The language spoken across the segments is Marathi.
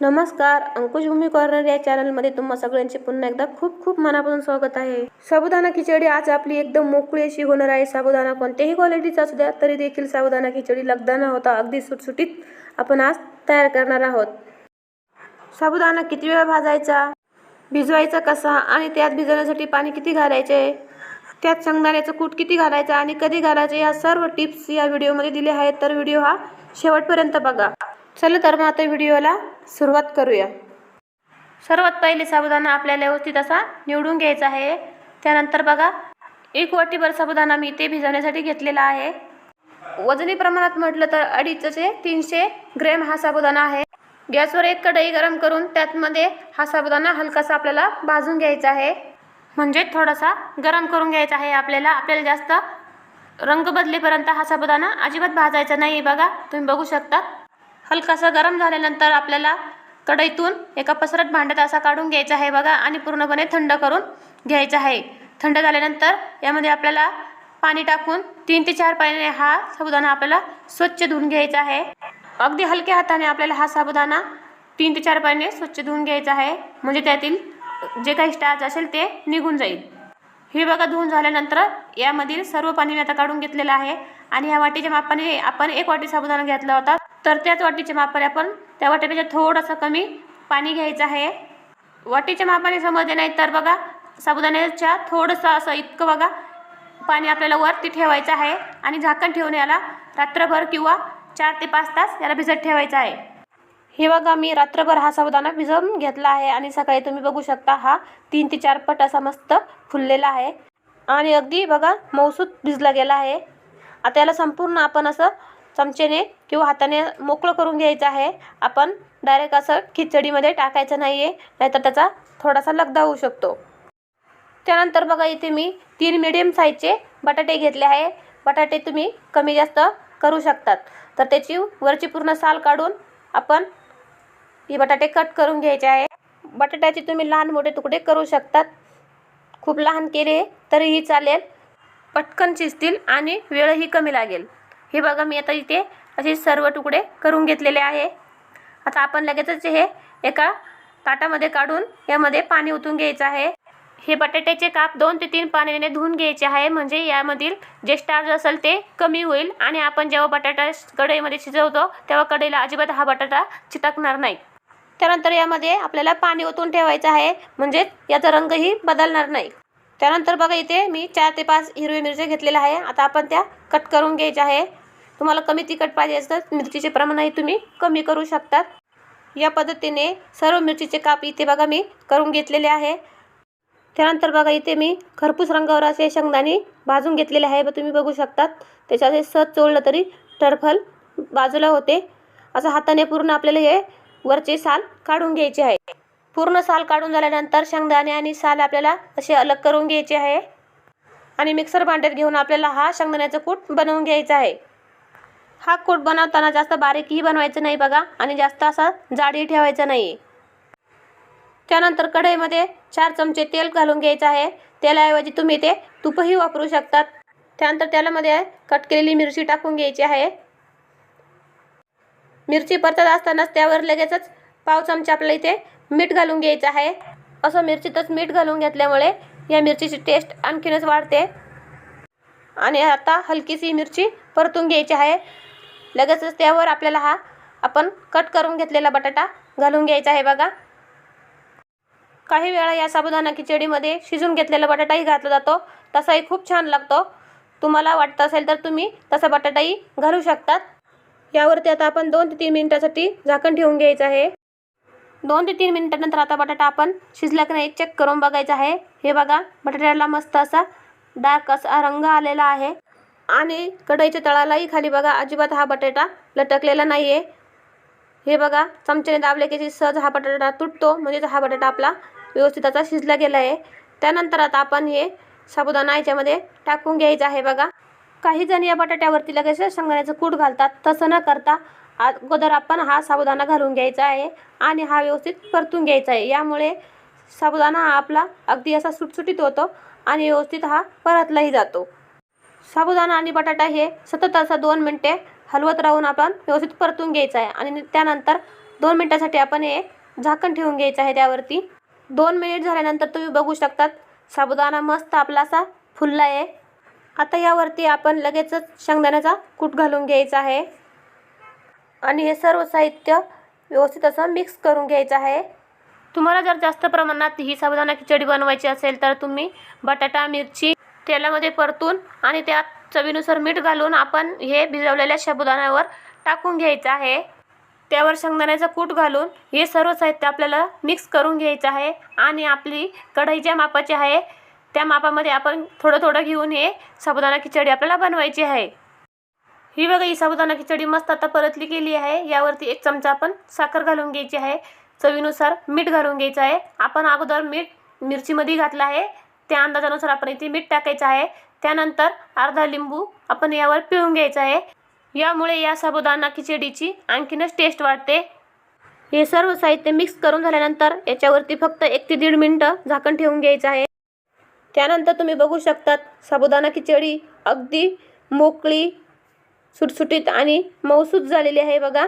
नमस्कार अंकुश भूमी कॉर्नर या चॅनलमध्ये तुम्हा सगळ्यांचे पुन्हा एकदा खूप खूप मनापासून स्वागत आहे. साबुदाणा खिचडी आज आपली एकदम मोकळी अशी होणार आहे साबुदाणा कोणत्याही क्वालिटीचा असू द्या तरी देखील साबुदाणा खिचडी लगदाना होता अगदी सुटसुटीत आपण आज तयार करणार आहोत. साबुदाणा किती वेळ भाजायचा? भिजवायचा कसा? आणि त्यात भिजवण्यासाठी पाणी किती घालायचे? त्यात शेंगदाण्याचं कूट किती घालायचं? आणि कधी घालायचं? या सर्व टिप्स या व्हिडिओमध्ये दिले आहेत तर व्हिडिओ हा शेवटपर्यंत बघा. चला तर मग आता व्हिडिओला सुरुवात करूया. सर्वात पहिले साबुदाणा आपल्याला व्यवस्थित असा निवडून घ्यायचा आहे. त्यानंतर बघा एक वाटीभर साबुदाणा मी ते भिजवण्यासाठी घेतलेला आहे. वजनी प्रमाणात म्हटलं तर अडीचशे तीनशे ग्रॅम हा साबुदाणा आहे. गॅसवर एक कढई गरम करून त्यातमध्ये हा साबुदाणा हलकासा आपल्याला भाजून घ्यायचा आहे. म्हणजे थोडासा गरम करून घ्यायचा आहे आपल्याला. आपल्याला जास्त रंग बदलेपर्यंत हा साबुदाणा अजिबात भाजायचा नाही. बघा तुम्ही बघू शकता हलकासा गरम झाल्यानंतर आपल्याला कढईतून एका पसरट भांड्यात असा काढून घ्यायचा आहे बघा आणि पूर्णपणे थंड करून घ्यायचा आहे. थंड झाल्यानंतर यामध्ये आपल्याला पाणी टाकून तीन ते चार पाण्याने हा साबुदाणा आपल्याला स्वच्छ धुवून घ्यायचा आहे. अगदी हलक्या हाताने आपल्याला हा साबुदाणा तीन ते चार पाण्याने स्वच्छ धुवून घ्यायचा आहे. म्हणजे त्यातील जे काही स्टार्च असेल ते निघून जाईल. हे बघा धुवून झाल्यानंतर यामधील सर्व पाणी मी आता काढून घेतलेलं आहे. आणि ह्या वाटीच्या मापाने आपण एक वाटी साबुदाणा घेतला होता. तर त्याच वाटीच्या मापाने आपण त्या वाटीपेक्षा थोडंसं कमी पाणी घ्यायचं आहे. वाटीच्या मापाने समजले नाही तर बघा साबुदाण्याच्या थोडंसं असं इतकं बघा पाणी आपल्याला वरती ठेवायचं आहे आणि झाकण ठेवून याला रात्रभर किंवा चार ते पाच तास याला भिजत ठेवायचं आहे. हे बघा मी रात्रभर हा साबुदाणा भिजवून घेतला आहे आणि सकाळी तुम्ही बघू शकता हा तीन ते चार पट असा मस्त फुललेला आहे. आणि अगदी बघा मौसूद भिजला गेला आहे. आता याला संपूर्ण आपण असं चमचेने किंवा हाताने मोकळं करून घ्यायचं आहे. आपण डायरेक्ट असं खिचडीमध्ये टाकायचं नाही आहे नाहीतर त्याचा थोडासा लगदा होऊ शकतो. त्यानंतर बघा इथे मी तीन मिडियम साईजचे बटाटे घेतले आहे. बटाटे तुम्ही कमी जास्त करू शकतात. तर त्याची वरची पूर्ण साल काढून आपण हे बटाटे कट करून घ्यायचे आहे. बटाट्याचे तुम्ही लहान मोठे तुकडे करू शकतात. खूप लहान केले तरीही चालेल. पटकन शिजतील आणि वेळही कमी लागेल. हे बघा मी आता इथे असे सर्व तुकडे करून घेतलेले आहे. आता आपण लगेचच हे एका ताटामध्ये काढून यामध्ये पाणी ओतून घ्यायचं आहे. हे बटाट्याचे काप दोन ते तीन पाण्याने धुवून घ्यायचे आहे म्हणजे यामधील जे स्टार्च असेल ते कमी होईल आणि आपण जेव्हा बटाटा कढईमध्ये शिजवतो तेव्हा कढईला अजिबात हा बटाटा चिटकणार नाही. त्यानंतर यामध्ये आपल्याला पाणी ओतून ठेवायचं आहे म्हणजे याचा रंगही बदलणार नाही. त्यानंतर बघा इथे मी चार ते पाच हिरवी मिरच्या घेतलेल्या आहे. आता आपण त्या कट करून घ्यायच्या आहे. तुम्हाला कमी तिखट पाहिजे असतं मिरचीचे प्रमाणही तुम्ही कमी करू शकतात. या पद्धतीने सर्व मिरचीचे काप इथे बघा मी करून घेतलेले आहे. त्यानंतर बघा इथे मी खरपूस रंगावर असे शेंगदाणे भाजून घेतलेले आहे. व तुम्ही बघू शकतात. त्याच्यात हे सहज चोळलं तरी टरफल बाजूला होते. असं हाताने पूर्ण आपल्याला हे वरचे साल काढून घ्यायचे आहे. पूर्ण साल काढून झाल्यानंतर शेंगदाणे आणि साल आपल्याला असे अलग करून घ्यायचे आहे. आणि मिक्सर भांड्यात घेऊन आपल्याला हा शेंगदाण्याचा कूट बनवून घ्यायचा आहे. हा कूट बनवताना जास्त बारीकही बनवायचं नाही बघा आणि जास्त असा जाडही ठेवायचा नाही. त्यानंतर कढईमध्ये चार चमचे तेल घालून घ्यायचं आहे. तेलाऐवजी तुम्ही ते तुपही वापरू शकतात. त्यानंतर त्यालामध्ये कट केलेली मिरची टाकून घ्यायची आहे. मिरची परतत असतानाच त्यावर लगेचच पाव चमचा आपल्या इथे मीठ घालून घ्यायचं आहे. असं मिरचीतच मीठ घालून घेतल्यामुळे या मिरचीची टेस्ट आणखीनच वाढते. आणि आता हलकीशी मिरची परतून घ्यायची आहे. लगेचच त्यावर आपल्याला हा आपण कट करून घेतलेला बटाटा घालून घ्यायचा आहे बघा. काही वेळा या साबुदाणा खिचडीमध्ये शिजून घेतलेला बटाटाही घातला जातो. तसाही खूप छान लागतो. तुम्हाला वाटत असेल तर तुम्ही तसा बटाटाही घालू शकतात. यावरती आता आपण दोन ते तीन मिनिटासाठी झाकण ठेवून घ्यायचं आहे. दोन ते तीन मिनिटानंतर आता बटाटा आपण शिजला की नाही चेक करून बघायचा आहे. हे बघा बटाट्याला मस्त असा डार्क असा रंग आलेला आहे. आणि कढईच्या तळालाही खाली बघा अजिबात हा बटाटा लटकलेला नाही आहे हे बघा चमच्याने दाबले की सहज हा बटाटा तुटतो म्हणजेच हा बटाटा आपला व्यवस्थित असा शिजला गेला आहे. त्यानंतर आता आपण हे साबुदाणा याच्यामध्ये टाकून घ्यायचं आहे बघा. काही जण या बटाट्यावरती लगेच शेंगदाण्याचं कूट घालतात तसं न करता अगोदर आपण हा साबुदाणा घालून घ्यायचा आहे आणि हा व्यवस्थित परतून घ्यायचा आहे. यामुळे साबुदाणा हा आपला अगदी असा सुटसुटीत होतो आणि व्यवस्थित हा परतलाही जातो. साबुदाणा आणि बटाटा हे सतत असं दोन मिनटे हलवत राहून आपण व्यवस्थित परतून घ्यायचं आहे आणि त्यानंतर दोन मिनटासाठी आपण हे झाकण ठेवून घ्यायचं आहे त्यावरती. दोन मिनिट झाल्यानंतर तुम्ही बघू शकतात साबुदाणा मस्त आपला असा फुलला आहे. आता यावरती आपण लगेचच शेंगदाण्याचा कूट घालून घ्यायचा आहे. आणि हे सर्व साहित्य व्यवस्थित असं मिक्स करून घ्यायचं आहे. तुम्हाला जर जास्त प्रमाणात ही साबुदाणा खिचडी बनवायची असेल तर तुम्ही बटाटा मिरची तेलामध्ये परतून आणि त्यात चवीनुसार मीठ घालून आपण हे भिजवलेल्या साबुदाण्यावर टाकून घ्यायचं आहे. त्यावर शेंगदाण्याचं कूट घालून हे सर्व साहित्य आपल्याला मिक्स करून घ्यायचं आहे आणि आपली कढई ज्या मापाची आहे त्या मापामध्ये आपण थोडं थोडं घेऊन हे साबुदाणा खिचडी आपल्याला बनवायची आहे. ही बघा ही साबुदाणा खिचडी मस्त आता परतली गेली आहे. यावरती एक चमचा आपण साखर घालून घ्यायची आहे. चवीनुसार मीठ घालून घ्यायचं आहे. आपण अगोदर मीठ मिरचीमध्ये घातलं आहे. त्या अंदाजानुसार आपण इथे मीठ टाकायचं आहे. त्यानंतर अर्धा लिंबू आपण यावर पिळून घ्यायचं आहे. यामुळे या साबुदाणा खिचडीची आणखीनच टेस्ट वाढते. हे सर्व साहित्य मिक्स करून झाल्यानंतर याच्यावरती फक्त एक ते दीड मिनटं झाकण ठेवून घ्यायचं आहे. त्यानंतर तुम्ही बघू शकतात साबुदाणा खिचडी अगदी मोकळी सुटसुटीत आणि मऊसूत झालेली आहे बघा.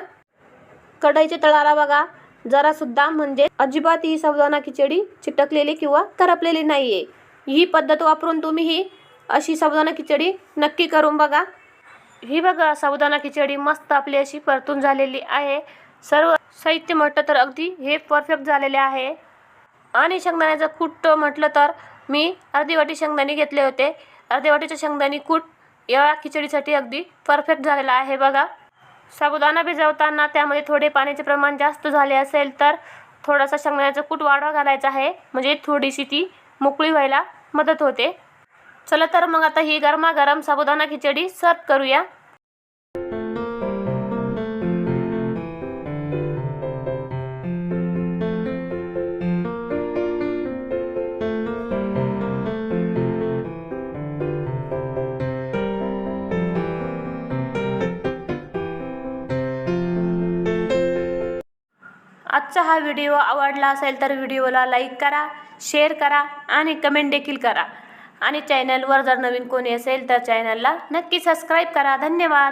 कढईच्या तळाला बघा. जरासुद्धा म्हणजे अजिबात ही साबुदाणा खिचडी चिटकलेली किंवा करपलेली नाही आहे ही पद्धत वापरून तुम्ही ही अशी साबुदाणा खिचडी नक्की करून बघा. ही बघा साबुदाणा खिचडी मस्त आपली अशी परतून झालेली आहे. सर्व साहित्य म्हटलं तर अगदी हे परफेक्ट झालेले आहे. आणि शेंगदाण्याचं कूट म्हटलं तर मी अर्धी वाटी शेंगदाणे घेतले होते. अर्धी वाटीचे शेंगदाणे कूट या खिचडीसाठी अगदी परफेक्ट झालेला आहे बघा. साबुदाणा भिजवताना त्यामध्ये थोडे पाण्याचे प्रमाण जास्त झाले असेल तर थोडासा शेंगदाण्याचा कूट वाढवा घालायचा आहे. म्हणजे थोडीशी ती मोकळी व्हायला मदत होते. चला तर मग आता ही गरमागरम साबुदाणा खिचडी सर्व करूया. आजचा हा व्हिडिओ आवडला असेल तर व्हिडिओला लाईक करा शेअर करा आणि कमेंट देखील करा. आणि चॅनलवर जर नवीन कोणी असेल तर चॅनलला नक्की सबस्क्राईब करा. धन्यवाद.